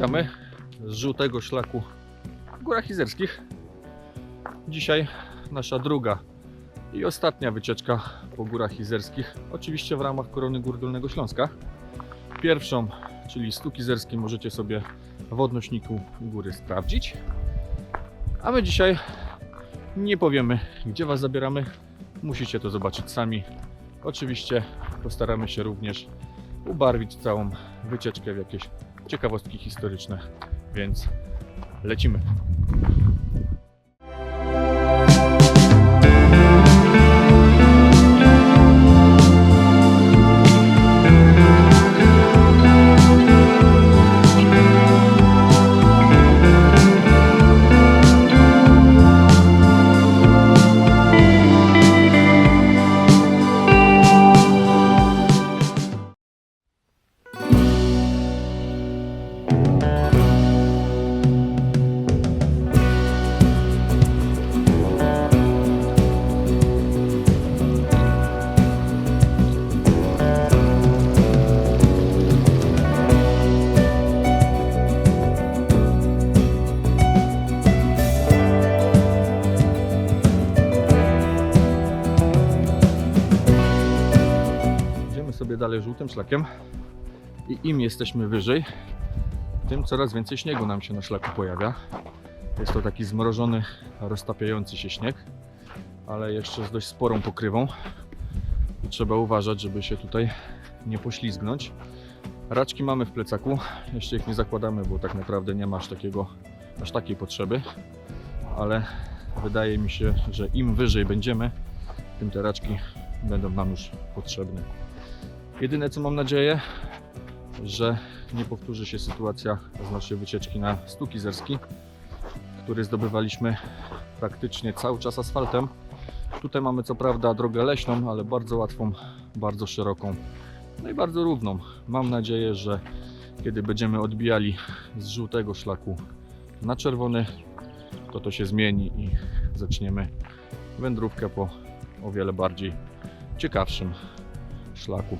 witamy z żółtego szlaku w Górach Izerskich. Dzisiaj nasza druga i ostatnia wycieczka po Górach Izerskich, oczywiście w ramach Korony Gór Dolnego Śląska. Pierwszą, czyli Stuk Izerski, możecie sobie w odnośniku góry sprawdzić. A my dzisiaj nie powiemy, gdzie Was zabieramy. Musicie to zobaczyć sami. Oczywiście postaramy się również ubarwić całą wycieczkę w jakieś ciekawostki historyczne, więc lecimy. Sobie dalej żółtym szlakiem i im jesteśmy wyżej, tym coraz więcej śniegu nam się na szlaku pojawia. Jest to taki zmrożony, roztapiający się śnieg, ale jeszcze z dość sporą pokrywą. I trzeba uważać, żeby się tutaj nie poślizgnąć. Raczki mamy w plecaku, jeszcze ich nie zakładamy, bo tak naprawdę nie ma aż, takiego, aż takiej potrzeby, ale wydaje mi się, że im wyżej będziemy, tym te raczki będą nam już potrzebne. Jedyne co mam nadzieję, że nie powtórzy się sytuacja z naszej wycieczki na Stuk Izerski, który zdobywaliśmy praktycznie cały czas asfaltem. Tutaj mamy co prawda drogę leśną, ale bardzo łatwą, bardzo szeroką, no i bardzo równą. Mam nadzieję, że kiedy będziemy odbijali z żółtego szlaku na czerwony, to to się zmieni i zaczniemy wędrówkę po o wiele bardziej ciekawszym szlaku.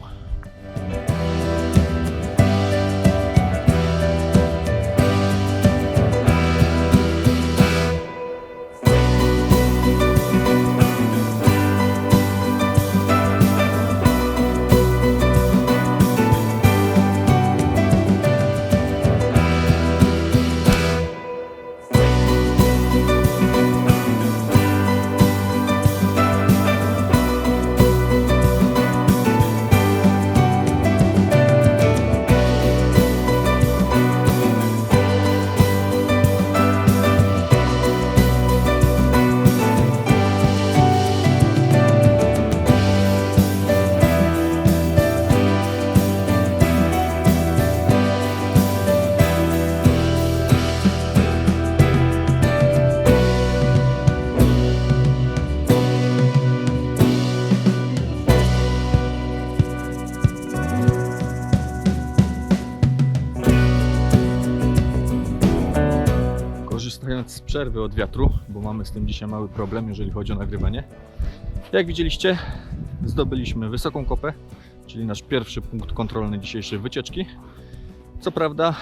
Przerwy od wiatru, bo mamy z tym dzisiaj mały problem, jeżeli chodzi o nagrywanie. Jak widzieliście, zdobyliśmy wysoką kopę, czyli nasz pierwszy punkt kontrolny dzisiejszej wycieczki. Co prawda,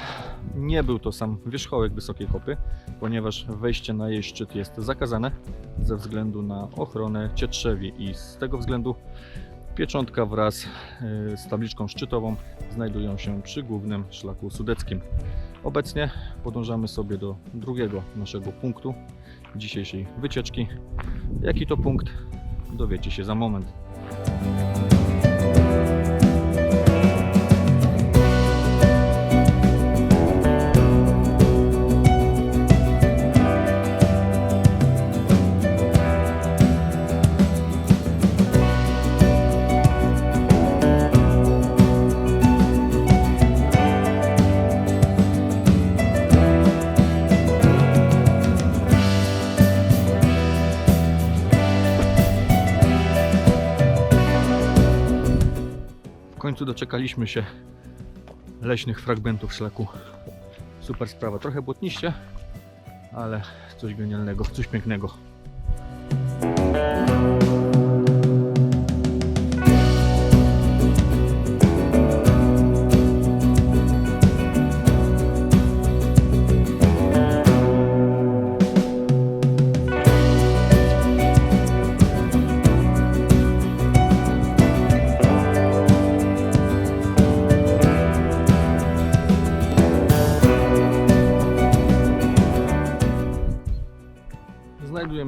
nie był to sam wierzchołek wysokiej kopy, ponieważ wejście na jej szczyt jest zakazane ze względu na ochronę cietrzewi i z tego względu pieczątka wraz y, z tabliczką szczytową znajdują się przy głównym szlaku sudeckim. Obecnie podążamy sobie do drugiego naszego punktu dzisiejszej wycieczki. Jaki to punkt dowiecie się za moment. W końcu doczekaliśmy się leśnych fragmentów szlaku. Super sprawa. Trochę błotniście, ale coś genialnego, coś pięknego.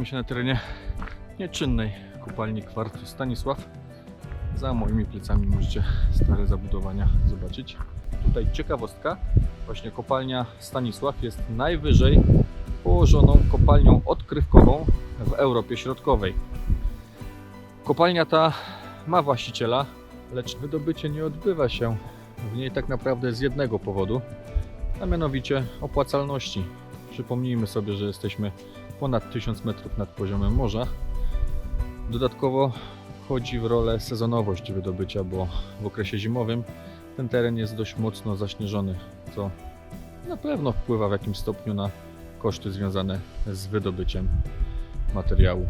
Znajdujemy się na terenie nieczynnej kopalni kwarcu Stanisław. Za moimi plecami możecie stare zabudowania zobaczyć. Tutaj ciekawostka, właśnie kopalnia Stanisław jest najwyżej położoną kopalnią odkrywkową w Europie Środkowej. Kopalnia ta ma właściciela, lecz wydobycie nie odbywa się w niej tak naprawdę z jednego powodu, a mianowicie opłacalności. Przypomnijmy sobie, że jesteśmy ponad 1000 metrów nad poziomem morza. Dodatkowo wchodzi w rolę sezonowość wydobycia, bo w okresie zimowym ten teren jest dość mocno zaśnieżony, co na pewno wpływa w jakimś stopniu na koszty związane z wydobyciem materiału.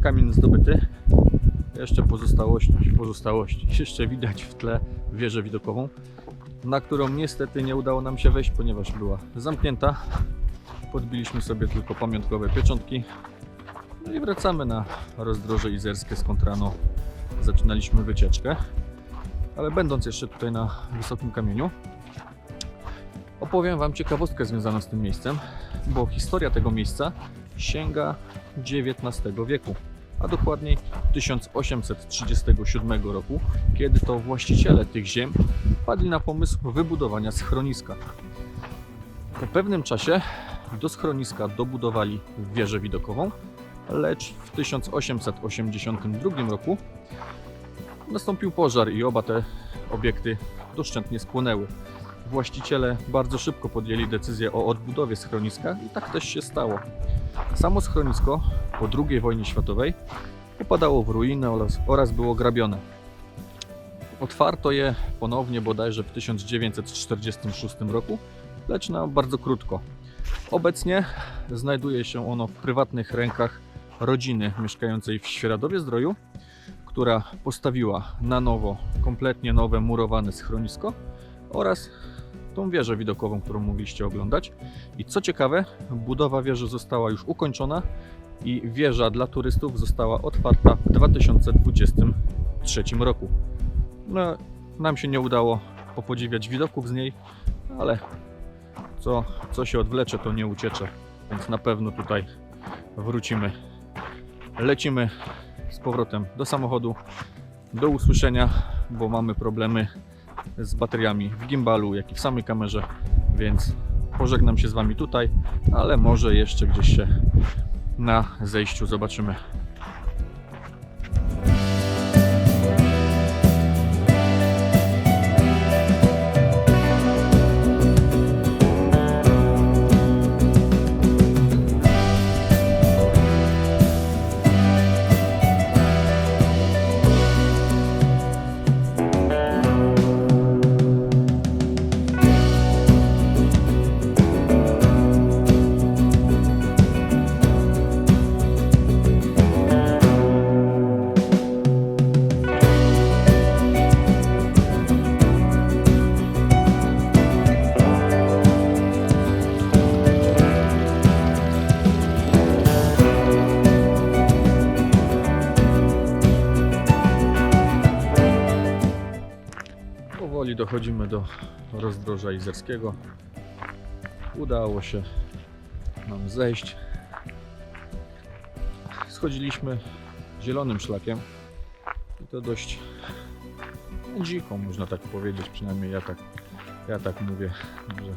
Kamień zdobyty. Jeszcze pozostałości, pozostałości. Jeszcze widać w tle wieżę widokową, na którą niestety nie udało nam się wejść, ponieważ była zamknięta. Podbiliśmy sobie tylko pamiątkowe pieczątki. No i wracamy na rozdroże izerskie, skąd rano zaczynaliśmy wycieczkę. Ale będąc jeszcze tutaj na wysokim kamieniu, opowiem Wam ciekawostkę związaną z tym miejscem, bo historia tego miejsca sięga XIX wieku, a dokładniej 1837 roku, kiedy to właściciele tych ziem wpadli na pomysł wybudowania schroniska. Po pewnym czasie do schroniska dobudowali wieżę widokową, lecz w 1882 roku nastąpił pożar i oba te obiekty doszczętnie spłonęły. Właściciele bardzo szybko podjęli decyzję o odbudowie schroniska i tak też się stało. Samo schronisko po II wojnie światowej upadało w ruinę oraz, oraz było grabione. Otwarto je ponownie bodajże w 1946 roku, lecz na bardzo krótko. Obecnie znajduje się ono w prywatnych rękach rodziny mieszkającej w Świeradowie Zdroju, która postawiła na nowo, kompletnie nowe murowane schronisko oraz tą wieżę widokową, którą mogliście oglądać. I co ciekawe, budowa wieży została już ukończona i wieża dla turystów została otwarta w 2023 roku. No, nam się nie udało popodziwiać widoków z niej, ale co, co się odwlecze, to nie uciecze, więc na pewno tutaj wrócimy. Lecimy z powrotem do samochodu. Do usłyszenia, bo mamy problemy z bateriami w gimbalu, jak i w samej kamerze, więc pożegnam się z Wami tutaj, ale może jeszcze gdzieś się na zejściu zobaczymy. Powoli dochodzimy do rozdroża izerskiego. udało się nam zejść. Schodziliśmy zielonym szlakiem i to dość dziką, można tak powiedzieć, przynajmniej ja tak, ja tak mówię, że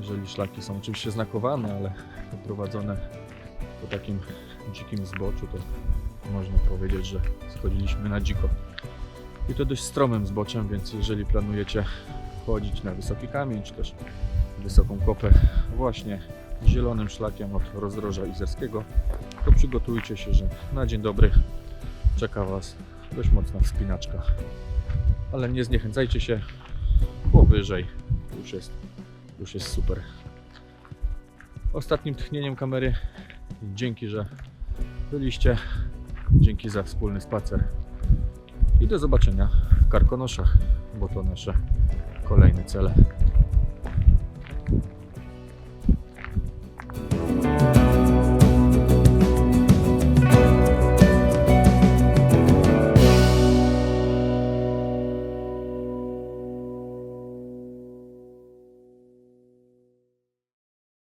jeżeli szlaki są oczywiście znakowane, ale prowadzone po takim dzikim zboczu, to można powiedzieć, że schodziliśmy na dziko. I to dość stromym zboczem, więc jeżeli planujecie wchodzić na wysoki kamień, czy też wysoką kopę właśnie zielonym szlakiem od rozdroża izerskiego, to przygotujcie się, że na dzień dobry czeka Was dość mocna wspinaczka. Ale nie zniechęcajcie się, bo wyżej już jest, już jest super. Ostatnim tchnieniem kamery dzięki, że byliście, dzięki za wspólny spacer i do zobaczenia w Karkonoszach, bo to nasze kolejne cele.